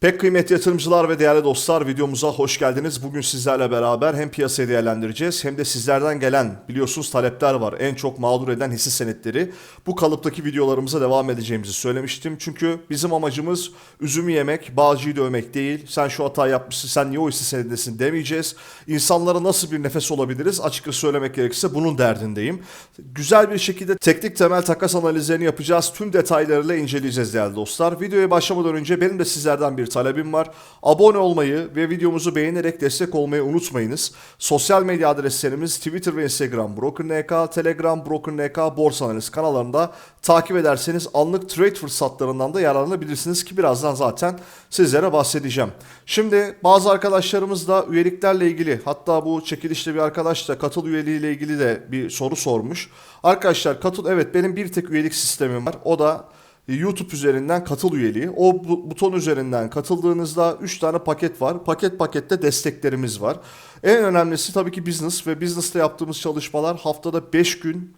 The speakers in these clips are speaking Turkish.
Pek kıymetli yatırımcılar ve değerli dostlar videomuza hoş geldiniz. Bugün sizlerle beraber hem piyasayı değerlendireceğiz hem de sizlerden gelen biliyorsunuz talepler var. En çok mağdur eden hisse senetleri. Bu kalıptaki videolarımıza devam edeceğimizi söylemiştim. Çünkü bizim amacımız üzümü yemek, bağcıyı dövmek değil. Sen şu hata yapmışsın, sen niye o hisse senetindesin demeyeceğiz. İnsanlara nasıl bir nefes olabiliriz? Açıkça söylemek gerekirse bunun derdindeyim. Güzel bir şekilde teknik temel takas analizlerini yapacağız. Tüm detaylarıyla inceleyeceğiz değerli dostlar. Videoya başlamadan önce benim de sizlerden bir talebim var. Abone olmayı ve videomuzu beğenerek destek olmayı unutmayınız. Sosyal medya adreslerimiz Twitter ve Instagram BrokerNK, Telegram BrokerNK, Borsa Analiz kanallarında takip ederseniz anlık trade fırsatlarından da yararlanabilirsiniz ki birazdan zaten sizlere bahsedeceğim. Şimdi bazı arkadaşlarımız da üyeliklerle ilgili hatta bu çekilişte bir arkadaş da katıl üyeliğiyle ilgili de bir soru sormuş. Arkadaşlar katıl evet benim bir tek üyelik sistemim var. O da YouTube üzerinden katıl üyeliği. O bu- buton üzerinden katıldığınızda 3 tane paket var. Paket pakette desteklerimiz var. En önemlisi tabii ki business ve business'ta yaptığımız çalışmalar haftada 5 gün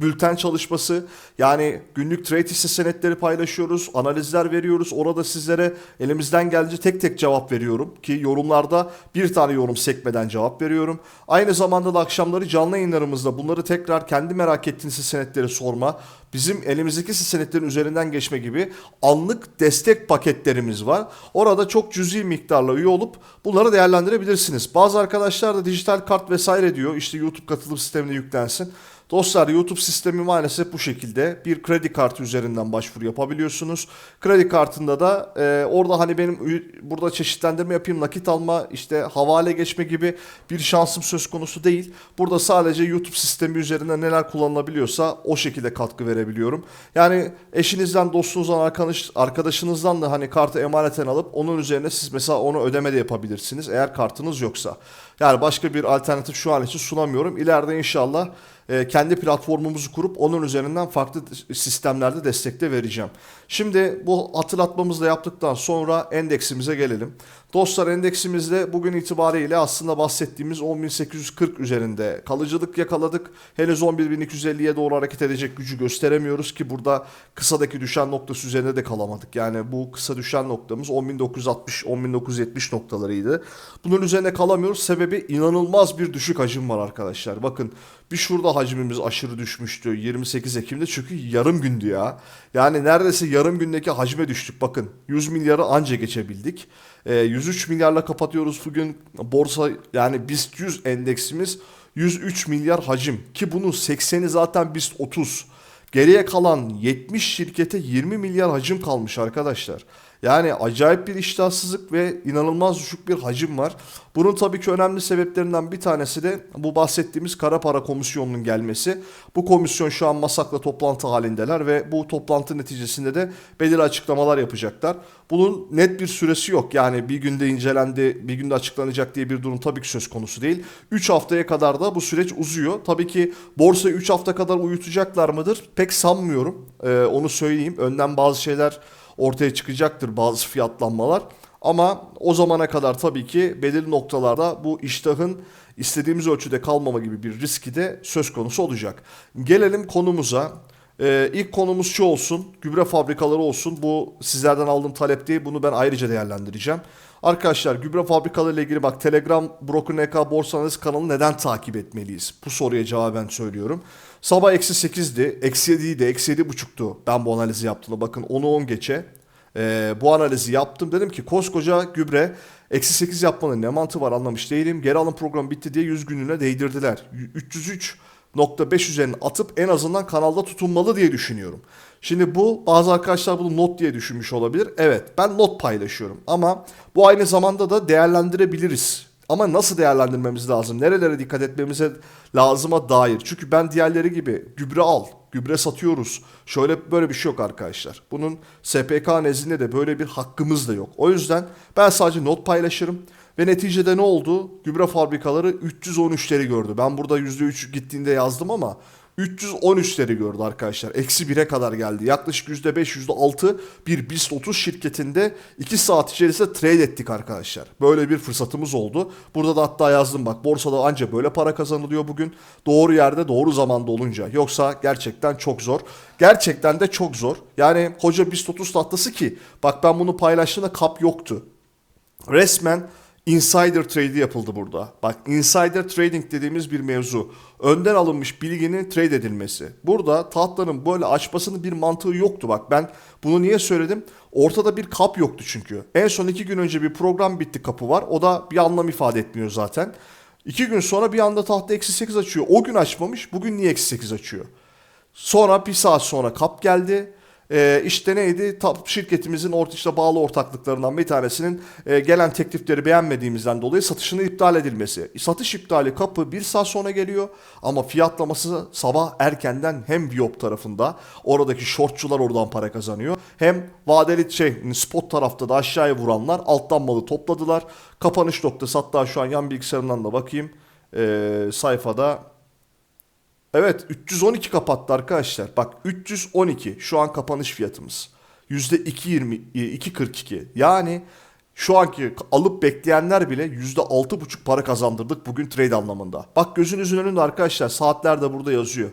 bülten çalışması yani günlük trade hisse senetleri paylaşıyoruz, analizler veriyoruz. Orada sizlere elimizden gelince tek tek cevap veriyorum ki yorumlarda bir tane yorum sekmeden cevap veriyorum. Aynı zamanda da akşamları canlı yayınlarımızda bunları tekrar kendi merak ettiğiniz hisse senetleri sorma, bizim elimizdeki hisse senetlerin üzerinden geçme gibi anlık destek paketlerimiz var. Orada çok cüzi miktarla üye olup bunları değerlendirebilirsiniz. Bazı arkadaşlar da dijital kart vesaire diyor. İşte YouTube katılım sistemine yüklensin. Dostlar YouTube sistemi maalesef bu şekilde. Bir kredi kartı üzerinden başvuru yapabiliyorsunuz. Kredi kartında da e, orada hani benim burada çeşitlendirme yapayım nakit alma işte havale geçme gibi bir şansım söz konusu değil. Burada sadece YouTube sistemi üzerinden neler kullanılabiliyorsa o şekilde katkı verebiliyorum. Yani eşinizden, dostunuzdan, arkadaş, arkadaşınızdan da hani kartı emaneten alıp onun üzerine siz mesela onu ödeme de yapabilirsiniz eğer kartınız yoksa. Yani başka bir alternatif şu an için sunamıyorum. İleride inşallah e, kendi platformumuzu kurup onun üzerinden farklı sistemlerde destekte vereceğim. Şimdi bu hatırlatmamızı da yaptıktan sonra endeksimize gelelim. Dostlar endeksimizde bugün itibariyle aslında bahsettiğimiz 10.840 üzerinde kalıcılık yakaladık. Henüz 11.250'ye doğru hareket edecek gücü gösteremiyoruz ki burada kısadaki düşen noktası üzerinde de kalamadık. Yani bu kısa düşen noktamız 10.960-10.970 noktalarıydı. Bunun üzerine kalamıyoruz. Sebebi inanılmaz bir düşük hacim var arkadaşlar. Bakın bir şurada hacmimiz aşırı düşmüştü 28 Ekim'de çünkü yarım gündü ya. Yani neredeyse yarım gündeki hacme düştük bakın. 100 milyarı anca geçebildik. Ee, 103 milyarla kapatıyoruz bugün borsa yani BIST 100 endeksimiz 103 milyar hacim ki bunun 80'i zaten BIST 30. Geriye kalan 70 şirkete 20 milyar hacim kalmış arkadaşlar. Yani acayip bir iştahsızlık ve inanılmaz düşük bir hacim var. Bunun tabii ki önemli sebeplerinden bir tanesi de bu bahsettiğimiz kara para komisyonunun gelmesi. Bu komisyon şu an Masak'la toplantı halindeler ve bu toplantı neticesinde de belirli açıklamalar yapacaklar. Bunun net bir süresi yok. Yani bir günde incelendi, bir günde açıklanacak diye bir durum tabii ki söz konusu değil. 3 haftaya kadar da bu süreç uzuyor. Tabii ki borsayı 3 hafta kadar uyutacaklar mıdır? Pek sanmıyorum. Ee, onu söyleyeyim. Önden bazı şeyler ortaya çıkacaktır bazı fiyatlanmalar. Ama o zamana kadar tabii ki belirli noktalarda bu iştahın istediğimiz ölçüde kalmama gibi bir riski de söz konusu olacak. Gelelim konumuza. Ee, ilk konumuz şu olsun. Gübre fabrikaları olsun. Bu sizlerden aldığım talep değil. Bunu ben ayrıca değerlendireceğim. Arkadaşlar gübre fabrikaları ile ilgili bak Telegram Broker NK Borsa Analiz kanalı neden takip etmeliyiz? Bu soruya cevaben söylüyorum. Sabah eksi 8'di, eksi 7'ydi, eksi 7.5'tu ben bu analizi yaptığımda. Bakın 10'u 10 geçe ee, bu analizi yaptım. Dedim ki koskoca gübre eksi 8 yapmanın ne mantığı var anlamış değilim. Geri alım programı bitti diye 100 günlüğüne değdirdiler. 303.5 üzerine atıp en azından kanalda tutunmalı diye düşünüyorum. Şimdi bu bazı arkadaşlar bunu not diye düşünmüş olabilir. Evet ben not paylaşıyorum ama bu aynı zamanda da değerlendirebiliriz. Ama nasıl değerlendirmemiz lazım? Nerelere dikkat etmemize lazıma dair. Çünkü ben diğerleri gibi gübre al, gübre satıyoruz. Şöyle böyle bir şey yok arkadaşlar. Bunun SPK nezdinde de böyle bir hakkımız da yok. O yüzden ben sadece not paylaşırım. Ve neticede ne oldu? Gübre fabrikaları 313'leri gördü. Ben burada %3 gittiğinde yazdım ama 313'leri gördü arkadaşlar. Eksi 1'e kadar geldi. Yaklaşık %5, %6 bir BIST 30 şirketinde 2 saat içerisinde trade ettik arkadaşlar. Böyle bir fırsatımız oldu. Burada da hatta yazdım bak borsada anca böyle para kazanılıyor bugün. Doğru yerde doğru zamanda olunca. Yoksa gerçekten çok zor. Gerçekten de çok zor. Yani hoca BIST 30 tahtası ki bak ben bunu paylaştığımda kap yoktu. Resmen insider trade'i yapıldı burada. Bak insider trading dediğimiz bir mevzu. Önden alınmış bilginin trade edilmesi. Burada tahtların böyle açmasının bir mantığı yoktu. Bak ben bunu niye söyledim? Ortada bir kap yoktu çünkü. En son iki gün önce bir program bitti kapı var. O da bir anlam ifade etmiyor zaten. İki gün sonra bir anda tahta eksi 8 açıyor. O gün açmamış. Bugün niye eksi 8 açıyor? Sonra bir saat sonra kap geldi. Ee, işte neydi? Ta- şirketimizin orta işte bağlı ortaklıklarından bir tanesinin e, gelen teklifleri beğenmediğimizden dolayı satışını iptal edilmesi. Satış iptali kapı bir saat sonra geliyor ama fiyatlaması sabah erkenden hem Viop tarafında oradaki shortçular oradan para kazanıyor. Hem vadeli şey spot tarafta da aşağıya vuranlar alttan malı topladılar. Kapanış noktası hatta şu an yan bilgisayarımdan da bakayım. Ee, sayfada Evet 312 kapattı arkadaşlar. Bak 312 şu an kapanış fiyatımız. %2.20 2.42. Yani şu anki alıp bekleyenler bile %6.5 para kazandırdık bugün trade anlamında. Bak gözünüzün önünde arkadaşlar saatler de burada yazıyor.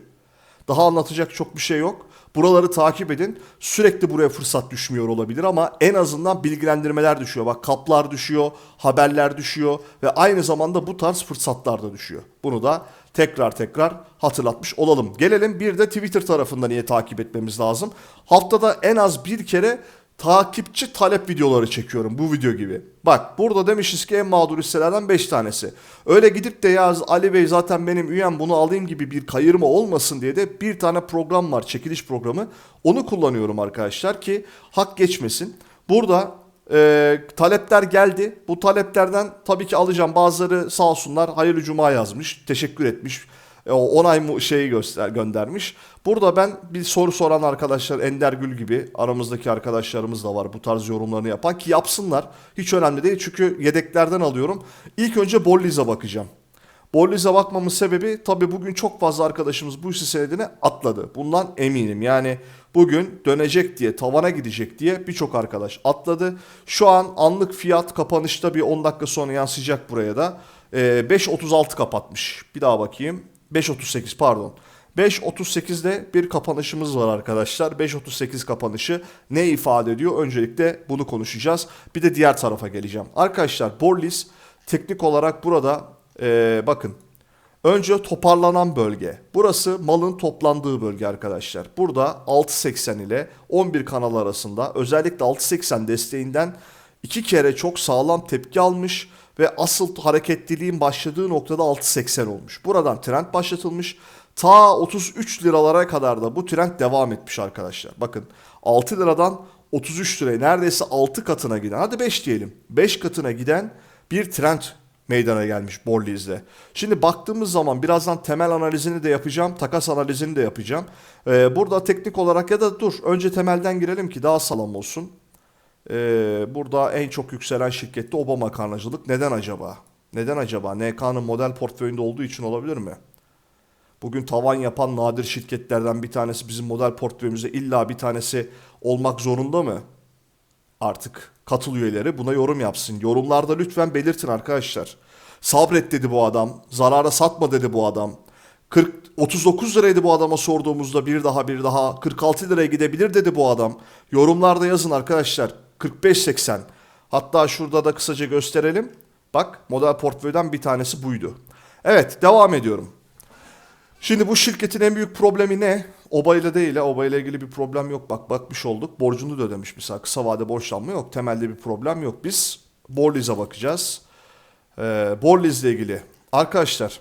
Daha anlatacak çok bir şey yok. Buraları takip edin. Sürekli buraya fırsat düşmüyor olabilir ama en azından bilgilendirmeler düşüyor. Bak kaplar düşüyor, haberler düşüyor ve aynı zamanda bu tarz fırsatlar da düşüyor. Bunu da tekrar tekrar hatırlatmış olalım. Gelelim bir de Twitter tarafında niye takip etmemiz lazım. Haftada en az bir kere takipçi talep videoları çekiyorum bu video gibi. Bak burada demişiz ki en mağdur hisselerden 5 tanesi. Öyle gidip de ya Ali Bey zaten benim üyem bunu alayım gibi bir kayırma olmasın diye de bir tane program var çekiliş programı. Onu kullanıyorum arkadaşlar ki hak geçmesin. Burada e, talepler geldi. Bu taleplerden tabii ki alacağım. Bazıları sağ olsunlar hayırlı cuma yazmış. Teşekkür etmiş. E, onay şeyi göster göndermiş. Burada ben bir soru soran arkadaşlar Ender Gül gibi aramızdaki arkadaşlarımız da var bu tarz yorumlarını yapan ki yapsınlar. Hiç önemli değil çünkü yedeklerden alıyorum. İlk önce Bolliz'e bakacağım. Bolliz'e bakmamın sebebi tabii bugün çok fazla arkadaşımız bu hisse senedine atladı. Bundan eminim. Yani bugün dönecek diye, tavana gidecek diye birçok arkadaş atladı. Şu an anlık fiyat kapanışta bir 10 dakika sonra yansıyacak buraya da. Ee, 5.36 kapatmış. Bir daha bakayım. 5.38 pardon. 5.38'de bir kapanışımız var arkadaşlar. 5.38 kapanışı ne ifade ediyor? Öncelikle bunu konuşacağız. Bir de diğer tarafa geleceğim. Arkadaşlar Borlis teknik olarak burada ee, bakın önce toparlanan bölge. Burası malın toplandığı bölge arkadaşlar. Burada 6.80 ile 11 kanal arasında özellikle 6.80 desteğinden iki kere çok sağlam tepki almış ve asıl hareketliliğin başladığı noktada 6.80 olmuş. Buradan trend başlatılmış. Ta 33 liralara kadar da bu trend devam etmiş arkadaşlar. Bakın 6 liradan 33 liraya neredeyse 6 katına giden hadi 5 diyelim. 5 katına giden bir trend meydana gelmiş Borliz'de. Şimdi baktığımız zaman birazdan temel analizini de yapacağım. Takas analizini de yapacağım. Ee, burada teknik olarak ya da dur önce temelden girelim ki daha sağlam olsun. Ee, burada en çok yükselen şirkette Obama karnacılık. Neden acaba? Neden acaba? NK'nın model portföyünde olduğu için olabilir mi? Bugün tavan yapan nadir şirketlerden bir tanesi bizim model portföyümüzde illa bir tanesi olmak zorunda mı? Artık katıl üyeleri buna yorum yapsın. Yorumlarda lütfen belirtin arkadaşlar. Sabret dedi bu adam. Zarara satma dedi bu adam. 40 39 liraydı bu adama sorduğumuzda bir daha bir daha 46 liraya gidebilir dedi bu adam. Yorumlarda yazın arkadaşlar. 45.80. Hatta şurada da kısaca gösterelim. Bak model portföyden bir tanesi buydu. Evet devam ediyorum. Şimdi bu şirketin en büyük problemi ne? OBA ile değil. OBA ile ilgili bir problem yok. Bak bakmış olduk. Borcunu da ödemiş mesela. Kısa vade borçlanma yok. Temelde bir problem yok. Biz Borliz'e bakacağız. Ee, Borliz ile ilgili. Arkadaşlar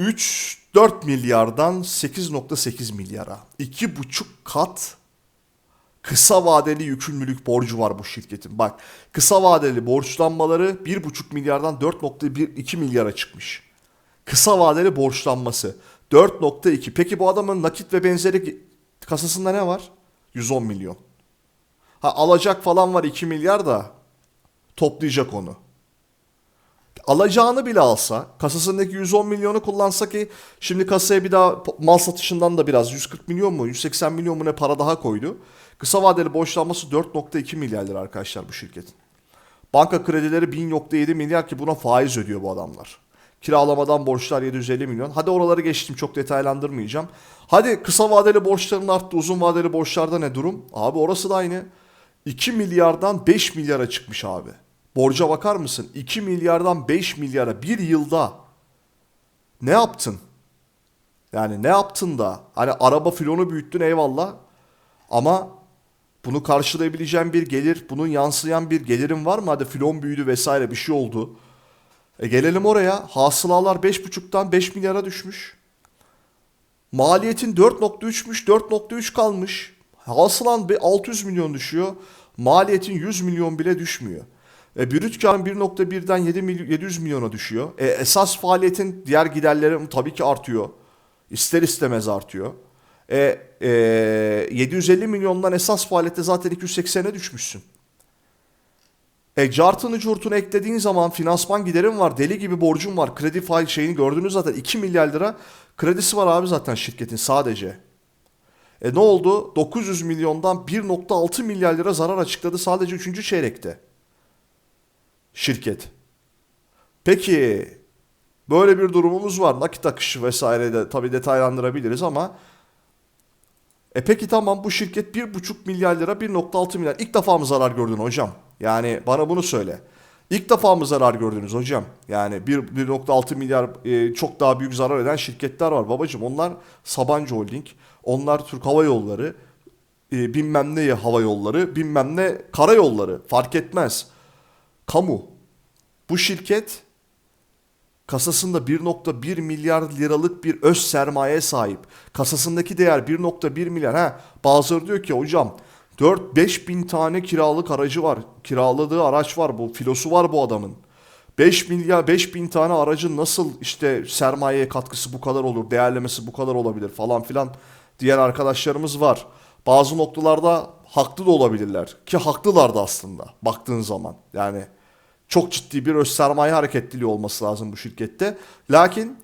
3-4 milyardan 8.8 milyara. 2,5 kat kısa vadeli yükümlülük borcu var bu şirketin. Bak kısa vadeli borçlanmaları 1,5 milyardan 4.2 milyara çıkmış. Kısa vadeli borçlanması 4.2. Peki bu adamın nakit ve benzeri kasasında ne var? 110 milyon. Ha alacak falan var 2 milyar da toplayacak onu. alacağını bile alsa kasasındaki 110 milyonu kullansa ki şimdi kasaya bir daha mal satışından da biraz 140 milyon mu 180 milyon mu ne para daha koydu. Kısa vadeli borçlanması 4.2 milyar lira arkadaşlar bu şirketin. Banka kredileri 1000.7 milyar ki buna faiz ödüyor bu adamlar. Kiralamadan borçlar 750 milyon. Hadi oraları geçtim çok detaylandırmayacağım. Hadi kısa vadeli borçların arttı uzun vadeli borçlarda ne durum? Abi orası da aynı. 2 milyardan 5 milyara çıkmış abi. Borca bakar mısın? 2 milyardan 5 milyara bir yılda. Ne yaptın? Yani ne yaptın da? Hani araba filonu büyüttün eyvallah. Ama bunu karşılayabileceğin bir gelir, bunun yansıyan bir gelirin var mı? Hadi filon büyüdü vesaire bir şey oldu. E gelelim oraya. Hasılalar 5,5'tan 5 milyara düşmüş. Maliyetin 4.3'müş 4.3 kalmış. Hasılan bir 600 milyon düşüyor. Maliyetin 100 milyon bile düşmüyor. E, brüt karın 1.1'den 7 milyon, 700 milyona düşüyor. E, esas faaliyetin diğer giderleri tabii ki artıyor. İster istemez artıyor. E, e, 750 milyondan esas faaliyette zaten 280'e düşmüşsün. E cartını curtunu eklediğin zaman finansman giderin var. Deli gibi borcun var. Kredi fail şeyini gördünüz zaten. 2 milyar lira kredisi var abi zaten şirketin sadece. E ne oldu? 900 milyondan 1.6 milyar lira zarar açıkladı sadece 3. çeyrekte. Şirket. Peki böyle bir durumumuz var. Nakit akışı vesaire de tabii detaylandırabiliriz ama e peki tamam bu şirket 1,5 milyar lira 1.6 milyar. İlk defa mı zarar gördün hocam? Yani bana bunu söyle. İlk defa mı zarar gördünüz hocam? Yani 1 1.6 milyar e, çok daha büyük zarar eden şirketler var babacım. Onlar Sabancı Holding, onlar Türk Hava Yolları, e, bilmem ne hava yolları, bilmem ne karayolları fark etmez. Kamu. Bu şirket kasasında 1.1 milyar liralık bir öz sermaye sahip. Kasasındaki değer 1.1 milyar. Ha, bazıları diyor ki hocam 4-5 bin tane kiralık aracı var. Kiraladığı araç var. Bu filosu var bu adamın. 5 milyar 5 bin tane aracın nasıl işte sermayeye katkısı bu kadar olur, değerlemesi bu kadar olabilir falan filan diğer arkadaşlarımız var. Bazı noktalarda haklı da olabilirler ki haklılar da aslında baktığın zaman. Yani çok ciddi bir öz sermaye hareketliliği olması lazım bu şirkette. Lakin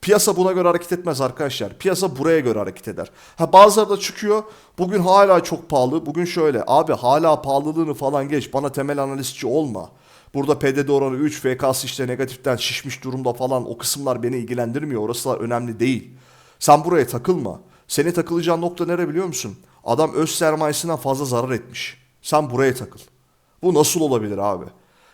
piyasa buna göre hareket etmez arkadaşlar. Piyasa buraya göre hareket eder. Ha bazıları da çıkıyor. Bugün hala çok pahalı. Bugün şöyle. Abi hala pahalılığını falan geç. Bana temel analistçi olma. Burada PDD oranı 3, FK'sı işte negatiften şişmiş durumda falan o kısımlar beni ilgilendirmiyor. Orasılar önemli değil. Sen buraya takılma. Seni takılacağın nokta nere biliyor musun? Adam öz sermayesinden fazla zarar etmiş. Sen buraya takıl. Bu nasıl olabilir abi?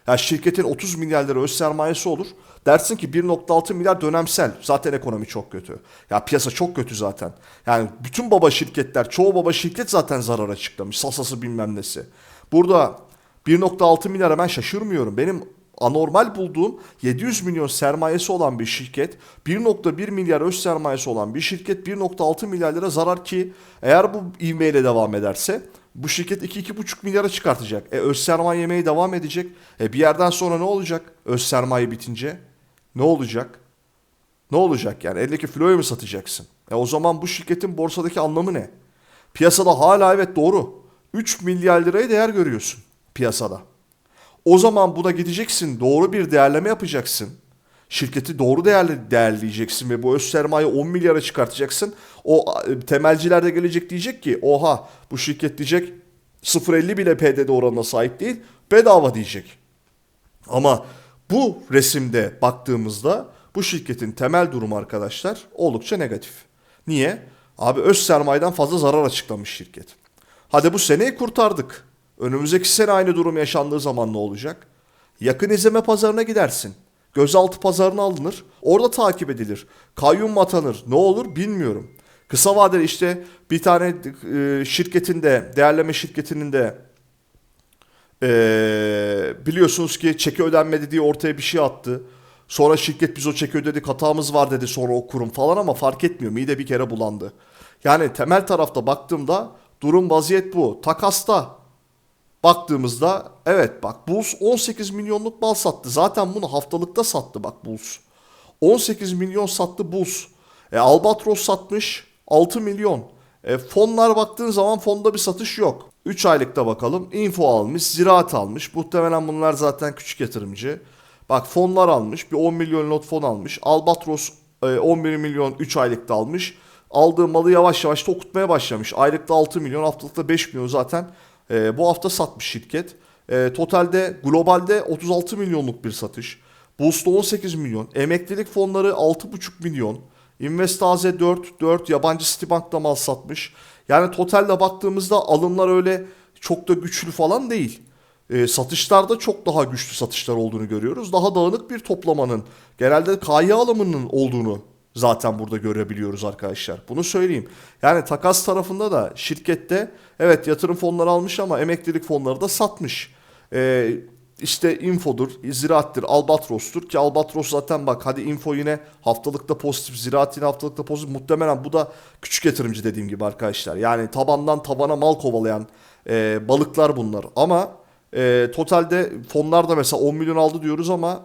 Ya şirketin 30 milyar lira öz sermayesi olur. Dersin ki 1.6 milyar dönemsel. Zaten ekonomi çok kötü. Ya piyasa çok kötü zaten. Yani bütün baba şirketler, çoğu baba şirket zaten zarar açıklamış. Sasası bilmem nesi. Burada 1.6 milyara ben şaşırmıyorum. Benim anormal bulduğum 700 milyon sermayesi olan bir şirket, 1.1 milyar öz sermayesi olan bir şirket 1.6 milyar lira zarar ki eğer bu ivmeyle devam ederse bu şirket 2-2,5 milyara çıkartacak. E öz sermaye yemeye devam edecek. E bir yerden sonra ne olacak? Öz sermaye bitince ne olacak? Ne olacak yani? Eldeki floyu mu satacaksın? E o zaman bu şirketin borsadaki anlamı ne? Piyasada hala evet doğru. 3 milyar liraya değer görüyorsun piyasada. O zaman buna gideceksin. Doğru bir değerleme yapacaksın. Şirketi doğru değerli değerleyeceksin ve bu öz sermaye 10 milyara çıkartacaksın. O e, temelciler de gelecek diyecek ki oha bu şirket diyecek 0.50 bile PDD oranına sahip değil bedava diyecek. Ama bu resimde baktığımızda bu şirketin temel durumu arkadaşlar oldukça negatif. Niye? Abi öz sermayeden fazla zarar açıklamış şirket. Hadi bu seneyi kurtardık. Önümüzdeki sene aynı durum yaşandığı zaman ne olacak? Yakın izleme pazarına gidersin. Gözaltı pazarına alınır. Orada takip edilir. Kayyum mu atanır? Ne olur bilmiyorum. Kısa vadeli işte bir tane e, şirketin de değerleme şirketinin de e, biliyorsunuz ki çeki ödenmedi diye ortaya bir şey attı. Sonra şirket biz o çeki ödedik hatamız var dedi sonra o kurum falan ama fark etmiyor. Mide bir kere bulandı. Yani temel tarafta baktığımda durum vaziyet bu. Takasta baktığımızda evet bak Bulls 18 milyonluk mal sattı. Zaten bunu haftalıkta sattı bak Bulls. 18 milyon sattı Bulls. E, Albatros satmış 6 milyon. E, fonlar baktığın zaman fonda bir satış yok. 3 aylıkta bakalım. Info almış, ziraat almış. Muhtemelen bunlar zaten küçük yatırımcı. Bak fonlar almış. Bir 10 milyon lot fon almış. Albatros e, 11 milyon 3 aylıkta almış. Aldığı malı yavaş yavaş da okutmaya başlamış. Aylıkta 6 milyon, haftalıkta 5 milyon zaten e, bu hafta satmış şirket. E, totalde globalde 36 milyonluk bir satış. Boost'ta 18 milyon. Emeklilik fonları 6,5 milyon. Investaze 4, 4 yabancı Citibank'ta mal satmış. Yani totalde baktığımızda alımlar öyle çok da güçlü falan değil. E, satışlarda çok daha güçlü satışlar olduğunu görüyoruz. Daha dağınık bir toplamanın, genelde KY alımının olduğunu zaten burada görebiliyoruz arkadaşlar. Bunu söyleyeyim. Yani takas tarafında da şirkette evet yatırım fonları almış ama emeklilik fonları da satmış. E, işte infodur, ziraattir, albatrostur ki albatros zaten bak hadi info yine haftalıkta pozitif, ziraat yine haftalıkta pozitif. Muhtemelen bu da küçük yatırımcı dediğim gibi arkadaşlar. Yani tabandan tabana mal kovalayan e, balıklar bunlar. Ama e, totalde fonlar da mesela 10 milyon aldı diyoruz ama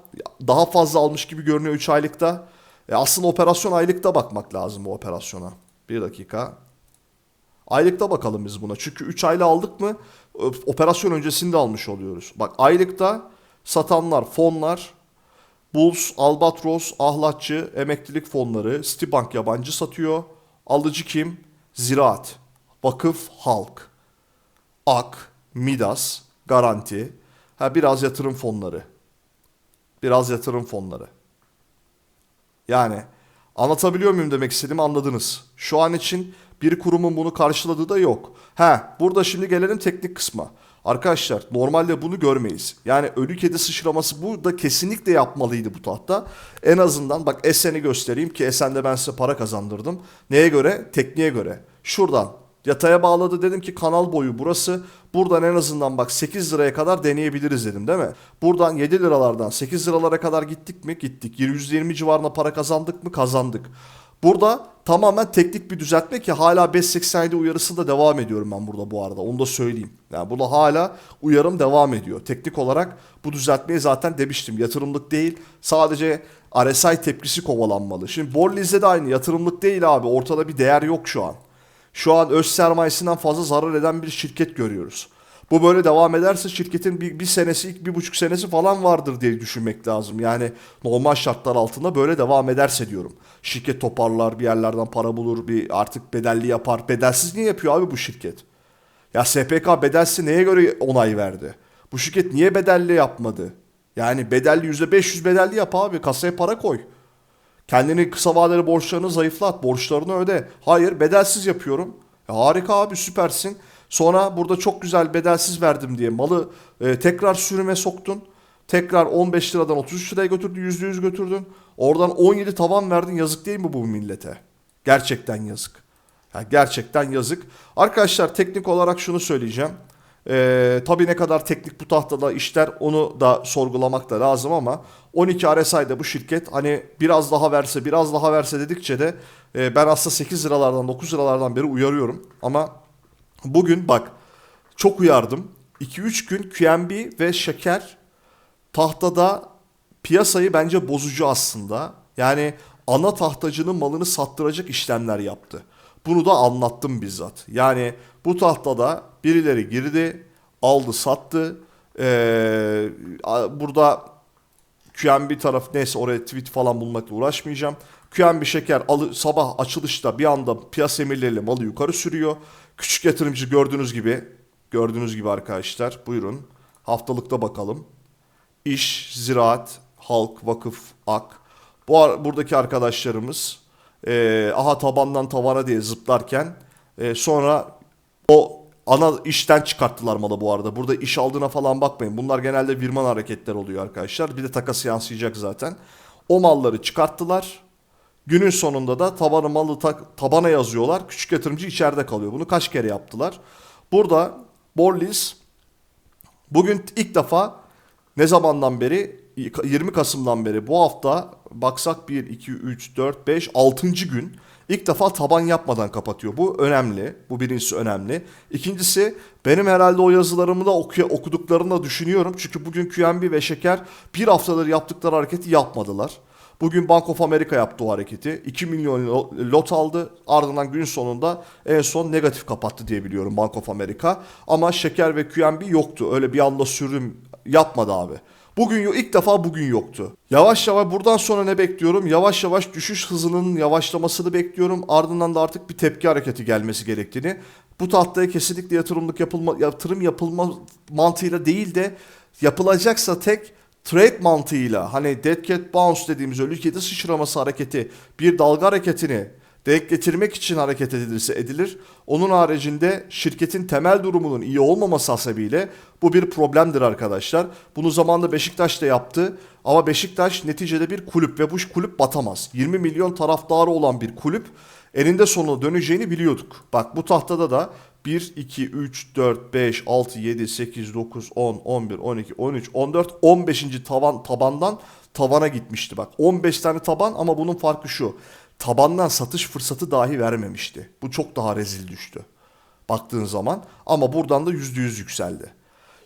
daha fazla almış gibi görünüyor 3 aylıkta. E, aslında operasyon aylıkta bakmak lazım bu operasyona. Bir dakika. Aylıkta bakalım biz buna. Çünkü 3 aylı aldık mı operasyon öncesinde almış oluyoruz. Bak aylıkta satanlar, fonlar, Bulls, Albatros, Ahlatçı, emeklilik fonları, Citibank yabancı satıyor. Alıcı kim? Ziraat, Vakıf, Halk, Ak, Midas, Garanti. Ha biraz yatırım fonları. Biraz yatırım fonları. Yani anlatabiliyor muyum demek istediğimi anladınız. Şu an için bir kurumun bunu karşıladığı da yok. Ha burada şimdi gelelim teknik kısma. Arkadaşlar normalde bunu görmeyiz. Yani ölü kedi sıçraması burada kesinlikle yapmalıydı bu tahta. En azından bak Esen'i göstereyim ki Esen'de ben size para kazandırdım. Neye göre? Tekniğe göre. Şuradan yataya bağladı dedim ki kanal boyu burası. Buradan en azından bak 8 liraya kadar deneyebiliriz dedim değil mi? Buradan 7 liralardan 8 liralara kadar gittik mi? Gittik. 120 civarında para kazandık mı? Kazandık. Burada tamamen teknik bir düzeltme ki hala 587 uyarısı da devam ediyorum ben burada bu arada. Onu da söyleyeyim. Yani burada hala uyarım devam ediyor. Teknik olarak bu düzeltmeyi zaten demiştim. Yatırımlık değil. Sadece RSI tepkisi kovalanmalı. Şimdi Borliz'de de aynı. Yatırımlık değil abi. Ortada bir değer yok şu an. Şu an öz sermayesinden fazla zarar eden bir şirket görüyoruz. Bu böyle devam ederse şirketin bir, bir senesi, ilk bir buçuk senesi falan vardır diye düşünmek lazım. Yani normal şartlar altında böyle devam ederse diyorum. Şirket toparlar, bir yerlerden para bulur, bir artık bedelli yapar. Bedelsiz niye yapıyor abi bu şirket? Ya SPK bedelsiz neye göre onay verdi? Bu şirket niye bedelli yapmadı? Yani bedelli %500 bedelli yap abi. Kasaya para koy. Kendini kısa vadeli borçlarını zayıflat. Borçlarını öde. Hayır bedelsiz yapıyorum. Ya harika abi süpersin. Sonra burada çok güzel bedelsiz verdim diye malı e, tekrar sürüme soktun. Tekrar 15 liradan 33 liraya götürdün, %100 götürdün. Oradan 17 tavan verdin. Yazık değil mi bu millete? Gerçekten yazık. Ya gerçekten yazık. Arkadaşlar teknik olarak şunu söyleyeceğim. Ee, tabii ne kadar teknik bu tahtada işler onu da sorgulamak da lazım ama 12 RSI'de bu şirket hani biraz daha verse biraz daha verse dedikçe de e, ben aslında 8 liralardan 9 liralardan beri uyarıyorum. Ama bugün bak çok uyardım. 2-3 gün QNB ve şeker tahtada piyasayı bence bozucu aslında. Yani ana tahtacının malını sattıracak işlemler yaptı. Bunu da anlattım bizzat. Yani bu tahtada birileri girdi, aldı, sattı. Ee, burada QNB taraf neyse oraya tweet falan bulmakla uğraşmayacağım. QNB şeker alı, sabah açılışta bir anda piyasa emirleriyle malı yukarı sürüyor. Küçük yatırımcı gördüğünüz gibi gördüğünüz gibi arkadaşlar buyurun haftalıkta bakalım. İş, ziraat, halk, vakıf, ak. Bu buradaki arkadaşlarımız e, aha tabandan tavana diye zıplarken e, sonra o ana işten çıkarttılar malı bu arada. Burada iş aldığına falan bakmayın. Bunlar genelde virman hareketler oluyor arkadaşlar. Bir de takas yansıyacak zaten. O malları çıkarttılar. Günün sonunda da tabanı malı ta- tabana yazıyorlar. Küçük yatırımcı içeride kalıyor. Bunu kaç kere yaptılar? Burada Borlis bugün ilk defa ne zamandan beri 20 Kasım'dan beri bu hafta baksak 1, 2, 3, 4, 5, 6. gün ilk defa taban yapmadan kapatıyor. Bu önemli. Bu birincisi önemli. İkincisi benim herhalde o yazılarımı da okuya, okuduklarını da düşünüyorum. Çünkü bugün QNB ve Şeker bir haftadır yaptıkları hareketi yapmadılar. Bugün Bank of America yaptı o hareketi. 2 milyon lot aldı. Ardından gün sonunda en son negatif kapattı diye biliyorum Bank of America. Ama Şeker ve QNB yoktu. Öyle bir anda sürüm yapmadı abi. Bugün ilk defa bugün yoktu. Yavaş yavaş buradan sonra ne bekliyorum? Yavaş yavaş düşüş hızının yavaşlamasını bekliyorum. Ardından da artık bir tepki hareketi gelmesi gerektiğini. Bu tahtaya kesinlikle yatırımlık yapılma yatırım yapılma mantığıyla değil de yapılacaksa tek trade mantığıyla hani dead cat bounce dediğimiz ölü kedi sıçraması hareketi bir dalga hareketini denk getirmek için hareket edilirse edilir. Onun haricinde şirketin temel durumunun iyi olmaması hasebiyle bu bir problemdir arkadaşlar. Bunu zamanında Beşiktaş da yaptı ama Beşiktaş neticede bir kulüp ve bu kulüp batamaz. 20 milyon taraftarı olan bir kulüp eninde sonunda döneceğini biliyorduk. Bak bu tahtada da 1, 2, 3, 4, 5, 6, 7, 8, 9, 10, 11, 12, 13, 14, 15. tavan tabandan tavana gitmişti. Bak 15 tane taban ama bunun farkı şu. Tabandan satış fırsatı dahi vermemişti. Bu çok daha rezil düştü. Baktığın zaman ama buradan da %100 yükseldi.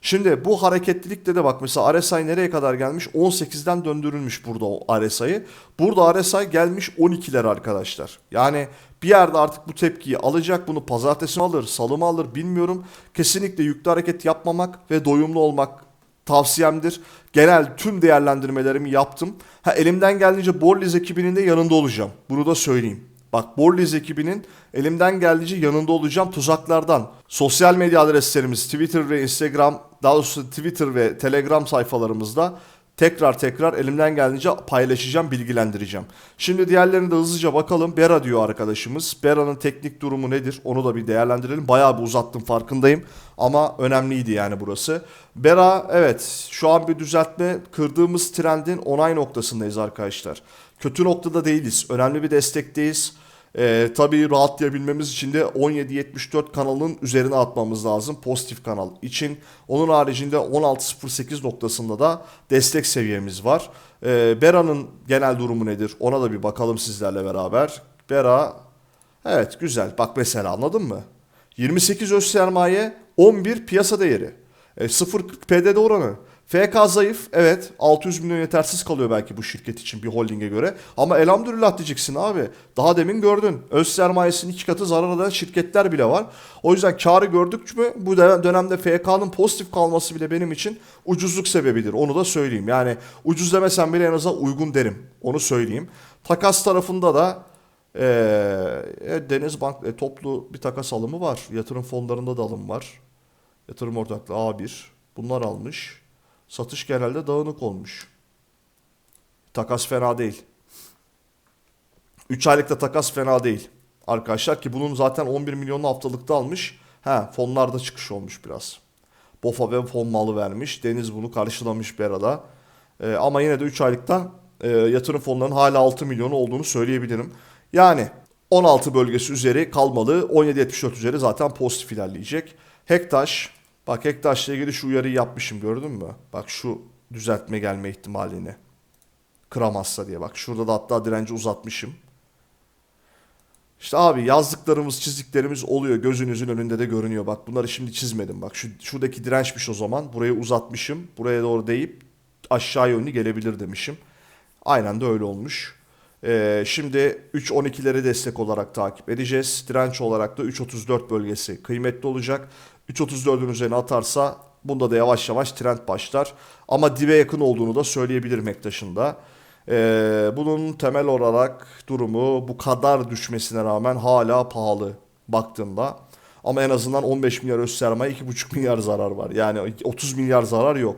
Şimdi bu hareketlilikte de bak mesela RSI nereye kadar gelmiş? 18'den döndürülmüş burada o RSI'yi. Burada RSI gelmiş 12'ler arkadaşlar. Yani bir yerde artık bu tepkiyi alacak. Bunu pazartesi mi alır, salı mı alır bilmiyorum. Kesinlikle yüklü hareket yapmamak ve doyumlu olmak tavsiyemdir. Genel tüm değerlendirmelerimi yaptım. Ha elimden geldiğince Borliz ekibinin de yanında olacağım. Bunu da söyleyeyim. Bak Borliz ekibinin elimden geldiğince yanında olacağım tuzaklardan. Sosyal medya adreslerimiz Twitter ve Instagram, daha doğrusu Twitter ve Telegram sayfalarımızda tekrar tekrar elimden geldiğince paylaşacağım, bilgilendireceğim. Şimdi diğerlerine de hızlıca bakalım. Bera diyor arkadaşımız. Bera'nın teknik durumu nedir? Onu da bir değerlendirelim. Bayağı bir uzattım farkındayım. Ama önemliydi yani burası. Bera evet şu an bir düzeltme. Kırdığımız trendin onay noktasındayız arkadaşlar. Kötü noktada değiliz. Önemli bir destekteyiz. Ee, tabii rahatlayabilmemiz için de 1774 kanalının üzerine atmamız lazım. Pozitif kanal için. Onun haricinde 1608 noktasında da destek seviyemiz var. Ee, Bera'nın genel durumu nedir? Ona da bir bakalım sizlerle beraber. Bera evet güzel. Bak mesela anladın mı? 28 öz sermaye 11 piyasa değeri. E, 0.40 PDD oranı. FK zayıf. Evet 600 milyon yetersiz kalıyor belki bu şirket için bir holdinge göre. Ama elhamdülillah diyeceksin abi. Daha demin gördün. Öz sermayesinin iki katı zarar eden şirketler bile var. O yüzden karı gördük mü bu dönem- dönemde FK'nın pozitif kalması bile benim için ucuzluk sebebidir. Onu da söyleyeyim. Yani ucuz demesem bile en azından uygun derim. Onu söyleyeyim. Takas tarafında da ee, Deniz Bank e, toplu bir takas alımı var. Yatırım fonlarında da alım var. Yatırım ortaklığı A1. Bunlar almış. Satış genelde dağınık olmuş. Takas fena değil. 3 aylıkta takas fena değil. Arkadaşlar ki bunun zaten 11 milyonlu haftalıkta almış. Ha fonlarda çıkış olmuş biraz. Bofa ve fon malı vermiş. Deniz bunu karşılamış bir arada. Ee, ama yine de 3 aylıkta e, yatırım fonlarının hala 6 milyonu olduğunu söyleyebilirim. Yani 16 bölgesi üzeri kalmalı. 17.74 üzeri zaten pozitif ilerleyecek. Hektaş. Bak Hektaş'la ilgili şu uyarıyı yapmışım gördün mü? Bak şu düzeltme gelme ihtimalini. Kıramazsa diye. Bak şurada da hatta direnci uzatmışım. İşte abi yazdıklarımız, çizdiklerimiz oluyor. Gözünüzün önünde de görünüyor. Bak bunları şimdi çizmedim. Bak şu şuradaki dirençmiş o zaman. Burayı uzatmışım. Buraya doğru deyip aşağı yönlü gelebilir demişim. Aynen de öyle olmuş. Ee, şimdi 3.12'leri destek olarak takip edeceğiz. Direnç olarak da 3.34 bölgesi kıymetli olacak. 3.34'ün üzerine atarsa bunda da yavaş yavaş trend başlar. Ama dibe yakın olduğunu da söyleyebilirim Ektaş'ın da. Ee, bunun temel olarak durumu bu kadar düşmesine rağmen hala pahalı baktığımda. Ama en azından 15 milyar öz sermaye 2,5 milyar zarar var. Yani 30 milyar zarar yok.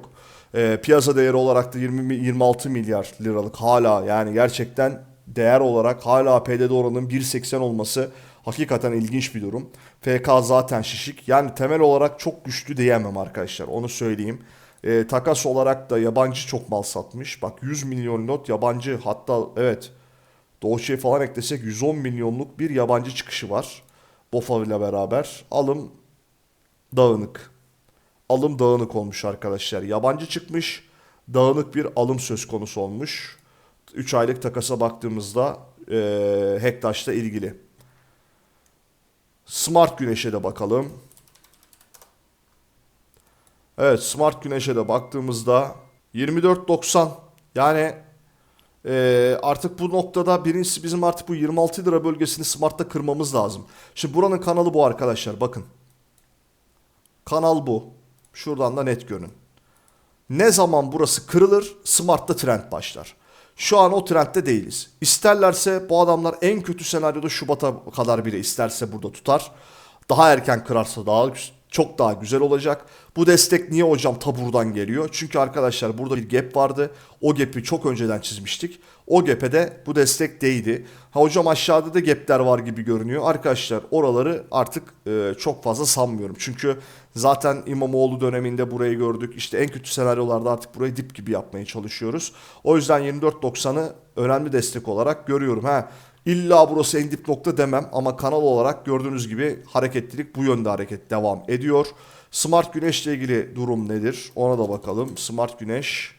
Ee, piyasa değeri olarak da 20 mi- 26 milyar liralık hala yani gerçekten değer olarak hala PDD oranının 1.80 olması hakikaten ilginç bir durum. FK zaten şişik. Yani temel olarak çok güçlü diyemem arkadaşlar. Onu söyleyeyim. Ee, takas olarak da yabancı çok mal satmış. Bak 100 milyon lot yabancı hatta evet Doğuşçu'ya falan eklesek 110 milyonluk bir yabancı çıkışı var. Bofa ile beraber. Alım dağınık. Alım dağınık olmuş arkadaşlar. Yabancı çıkmış. Dağınık bir alım söz konusu olmuş. 3 aylık takasa baktığımızda eee Hektaş'la ilgili. Smart Güneş'e de bakalım. Evet Smart Güneş'e de baktığımızda 24.90 yani ee, artık bu noktada birincisi bizim artık bu 26 lira bölgesini Smart'ta kırmamız lazım. Şimdi buranın kanalı bu arkadaşlar bakın. Kanal bu. Şuradan da net görün. Ne zaman burası kırılır Smart'ta trend başlar. Şu an o trendde değiliz. İsterlerse bu adamlar en kötü senaryoda Şubat'a kadar bile isterse burada tutar. Daha erken kırarsa daha çok daha güzel olacak. Bu destek niye hocam ta buradan geliyor? Çünkü arkadaşlar burada bir gap vardı. O gap'i çok önceden çizmiştik. O gap'e de bu destek değdi. Ha hocam aşağıda da gap'ler var gibi görünüyor. Arkadaşlar oraları artık e, çok fazla sanmıyorum. Çünkü zaten İmamoğlu döneminde burayı gördük. İşte en kötü senaryolarda artık burayı dip gibi yapmaya çalışıyoruz. O yüzden 24.90'ı önemli destek olarak görüyorum. Ha İlla burası en dip nokta demem ama kanal olarak gördüğünüz gibi hareketlilik bu yönde hareket devam ediyor. Smart Güneş ile ilgili durum nedir? Ona da bakalım. Smart Güneş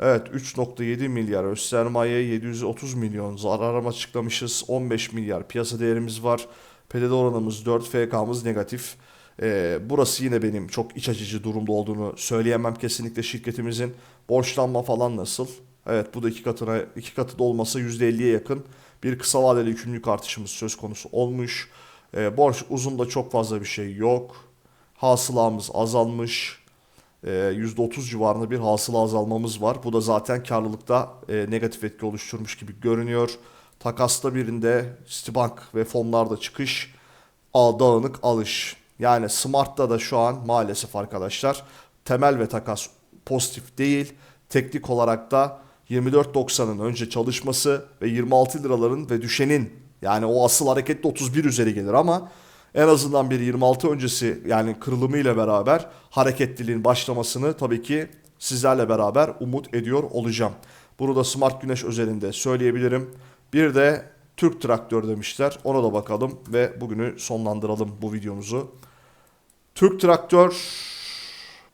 Evet 3.7 milyar öz sermaye 730 milyon zararım açıklamışız 15 milyar piyasa değerimiz var PDD oranımız 4 FK'mız negatif Ee, burası yine benim çok iç açıcı durumda olduğunu söyleyemem kesinlikle şirketimizin borçlanma falan nasıl Evet bu da iki katına iki katı da olmasa %50'ye yakın bir kısa vadeli yükümlülük artışımız söz konusu olmuş. Ee, borç uzun da çok fazla bir şey yok. Hasılamız azalmış. Ee, %30 civarında bir hasıla azalmamız var. Bu da zaten karlılıkta e, negatif etki oluşturmuş gibi görünüyor. Takasta birinde Citibank ve fonlarda çıkış, dağınık alış. Yani Smart'ta da şu an maalesef arkadaşlar temel ve takas pozitif değil. Teknik olarak da 24.90'ın önce çalışması ve 26 liraların ve düşenin yani o asıl hareketli 31 üzeri gelir ama en azından bir 26 öncesi yani kırılımı ile beraber hareketliliğin başlamasını tabii ki sizlerle beraber umut ediyor olacağım. Bunu da Smart Güneş özelinde söyleyebilirim. Bir de Türk Traktör demişler. Ona da bakalım ve bugünü sonlandıralım bu videomuzu. Türk Traktör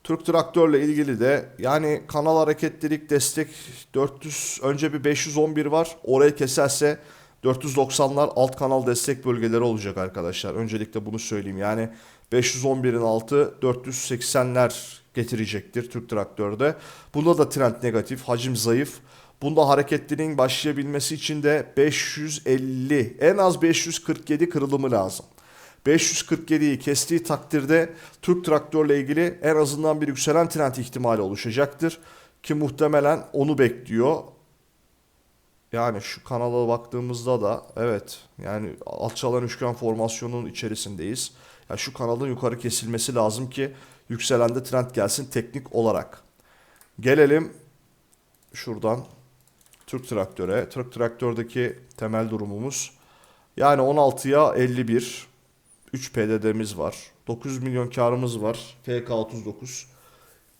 Türk Traktör'le ilgili de yani kanal hareketlilik destek 400 önce bir 511 var. Orayı keserse 490'lar alt kanal destek bölgeleri olacak arkadaşlar. Öncelikle bunu söyleyeyim. Yani 511'in altı 480'ler getirecektir Türk Traktör'de. Bunda da trend negatif, hacim zayıf. Bunda hareketliliğin başlayabilmesi için de 550 en az 547 kırılımı lazım. 547'yi kestiği takdirde Türk traktörle ilgili en azından bir yükselen trend ihtimali oluşacaktır. Ki muhtemelen onu bekliyor. Yani şu kanala baktığımızda da evet yani alçalan üçgen formasyonunun içerisindeyiz. Yani şu kanalın yukarı kesilmesi lazım ki yükselende trend gelsin teknik olarak. Gelelim şuradan Türk traktöre. Türk traktördeki temel durumumuz yani 16'ya 51 3 PDD'miz var. 900 milyon karımız var. FK39.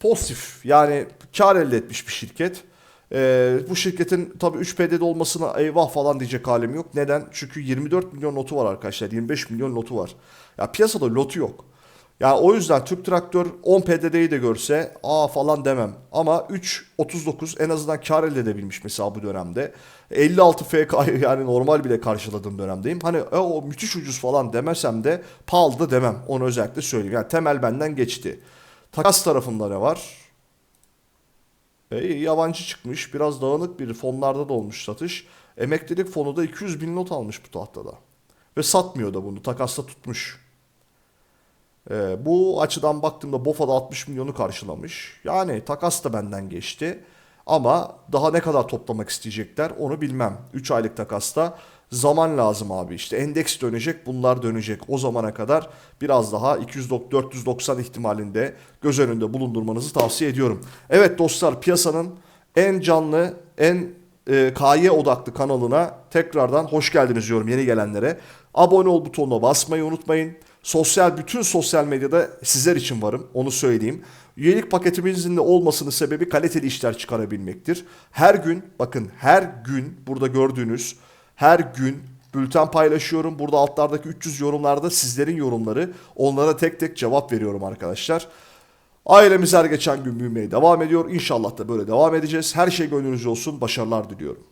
Pozitif yani kar elde etmiş bir şirket. Ee, bu şirketin tabii 3 PDD olmasına eyvah falan diyecek halim yok. Neden? Çünkü 24 milyon lotu var arkadaşlar. 25 milyon lotu var. Ya piyasada lotu yok. Ya o yüzden Türk Traktör 10 PDD'yi de görse aa falan demem. Ama 3.39 en azından kar elde edebilmiş mesela bu dönemde. 56 FK yani normal bile karşıladığım dönemdeyim. Hani e, o müthiş ucuz falan demesem de pahalı da demem. Onu özellikle söyleyeyim. Yani temel benden geçti. Takas tarafında ne var? E, yabancı çıkmış. Biraz dağınık bir fonlarda da olmuş satış. Emeklilik fonu da 200 bin not almış bu tahtada. Ve satmıyor da bunu. Takasta tutmuş. Ee, bu açıdan baktığımda Bofa'da 60 milyonu karşılamış. Yani takas da benden geçti. Ama daha ne kadar toplamak isteyecekler onu bilmem. 3 aylık takasta zaman lazım abi. İşte endeks dönecek bunlar dönecek. O zamana kadar biraz daha 200-490 ihtimalinde göz önünde bulundurmanızı tavsiye ediyorum. Evet dostlar piyasanın en canlı, en e, KY odaklı kanalına tekrardan hoş geldiniz diyorum yeni gelenlere. Abone ol butonuna basmayı unutmayın. Sosyal bütün sosyal medyada sizler için varım onu söyleyeyim. Üyelik paketimizin de olmasının sebebi kaliteli işler çıkarabilmektir. Her gün bakın her gün burada gördüğünüz her gün bülten paylaşıyorum. Burada altlardaki 300 yorumlarda sizlerin yorumları onlara tek tek cevap veriyorum arkadaşlar. Ailemiz her geçen gün büyümeye devam ediyor. İnşallah da böyle devam edeceğiz. Her şey gönlünüzce olsun. Başarılar diliyorum.